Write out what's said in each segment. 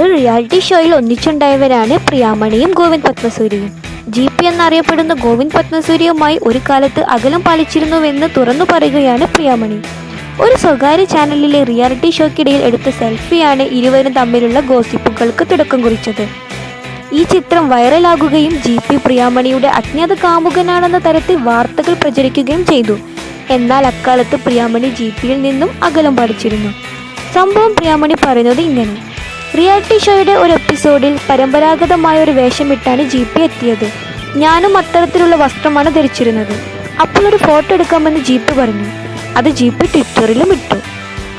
ഒരു റിയാലിറ്റി ഷോയിൽ ഒന്നിച്ചുണ്ടായവരാണ് പ്രിയാമണിയും ഗോവിന്ദ് പത്മസൂരിയും. ജി പി എന്നറിയപ്പെടുന്ന ഗോവിന്ദ് പത്മസൂരിയുമായി ഒരു കാലത്ത് അകലം പാലിച്ചിരുന്നുവെന്ന് തുറന്നു പറയുകയാണ് പ്രിയാമണി. ഒരു സ്വകാര്യ ചാനലിലെ റിയാലിറ്റി ഷോയ്ക്കിടയിൽ എടുത്ത സെൽഫിയാണ് ഇരുവരും തമ്മിലുള്ള ഗോസിപ്പുകൾക്ക് തുടക്കം കുറിച്ചത്. ഈ ചിത്രം വൈറലാകുകയും ജി പി പ്രിയാമണിയുടെ അജ്ഞാത കാമുകനാണെന്ന തരത്തിൽ വാർത്തകൾ പ്രചരിക്കുകയും ചെയ്തു. എന്നാൽ അക്കാലത്ത് പ്രിയാമണി ജി പിയിൽ നിന്നും അകലം പാലിച്ചിരുന്നു. സംഭവം പ്രിയാമണി പറയുന്നത് ഇങ്ങനെ. റിയാലിറ്റി ഷോയുടെ ഒരു എപ്പിസോഡിൽ പരമ്പരാഗതമായ ഒരു വേഷമിട്ടാണ് ജി പി എത്തിയത്. ഞാനും അത്തരത്തിലുള്ള വസ്ത്രമാണ് ധരിച്ചിരുന്നത്. അപ്പോൾ ഒരു ഫോട്ടോ എടുക്കാമെന്ന് ജി പി പറഞ്ഞു. അത് ജി പി ട്വിറ്ററിലും ഇട്ടു.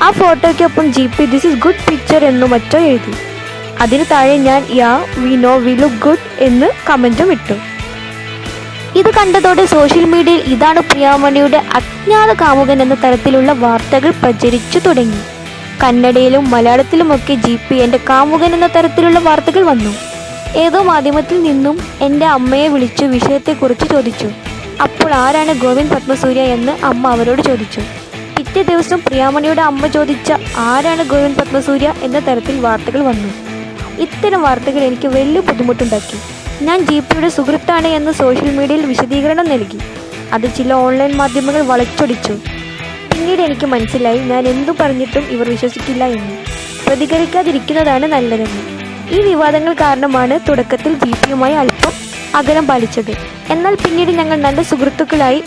ആ ഫോട്ടോയ്ക്കൊപ്പം G P this is good picture എന്നു മറ്റോ എഴുതി. അതിന് താഴെ ഞാൻ yeah we know we look good എന്ന് കമന്റും ഇട്ടു. ഇത് കണ്ടതോടെ സോഷ്യൽ മീഡിയയിൽ ഇതാണ് പ്രിയാമണിയുടെ അജ്ഞാത കാമുകൻ എന്ന തരത്തിലുള്ള വാർത്തകൾ പ്രചരിച്ചു തുടങ്ങി. കന്നഡയിലും മലയാളത്തിലുമൊക്കെ ജി പി എന്റെ കാമുകൻ എന്ന തരത്തിലുള്ള വാർത്തകൾ വന്നു. ഏതോ മാധ്യമത്തിൽ നിന്നും എന്റെ അമ്മയെ വിളിച്ചു വിഷയത്തെക്കുറിച്ച് ചോദിച്ചു. അപ്പോൾ ആരാണ് ഗോവിന്ദ് പത്മസൂര്യ എന്ന് അമ്മ അവരോട് ചോദിച്ചു. പിറ്റേ ദിവസം പ്രിയാമണിയുടെ അമ്മ ചോദിച്ച ആരാണ് ഗോവിന്ദ് പത്മസൂര്യ എന്ന തരത്തിൽ വാർത്തകൾ വന്നു. ഇത്തരം വാർത്തകൾ എനിക്ക് വലിയ ബുദ്ധിമുട്ടുണ്ടാക്കി. ഞാൻ ജി പിയുടെ സുഹൃത്താണ് എന്ന് സോഷ്യൽ മീഡിയയിൽ വിശദീകരണം നൽകി. അത് ചില ഓൺലൈൻ മാധ്യമങ്ങൾ വളച്ചൊടിച്ചു. പിന്നീട് എനിക്ക് മനസ്സിലായി ഞാൻ എന്തു പറഞ്ഞിട്ടും ഇവർ വിശ്വസിക്കില്ല എന്ന്. പ്രതികരിക്കാതിരിക്കുന്നതാണ് നല്ലതെന്ന്. ഈ വിവാദങ്ങൾ കാരണമാണ് തുടക്കത്തിൽ ബി പിയുമായി അല്പം അകലം പാലിച്ചത്. എന്നാൽ പിന്നീട് ഞങ്ങൾ നല്ല സുഹൃത്തുക്കളായി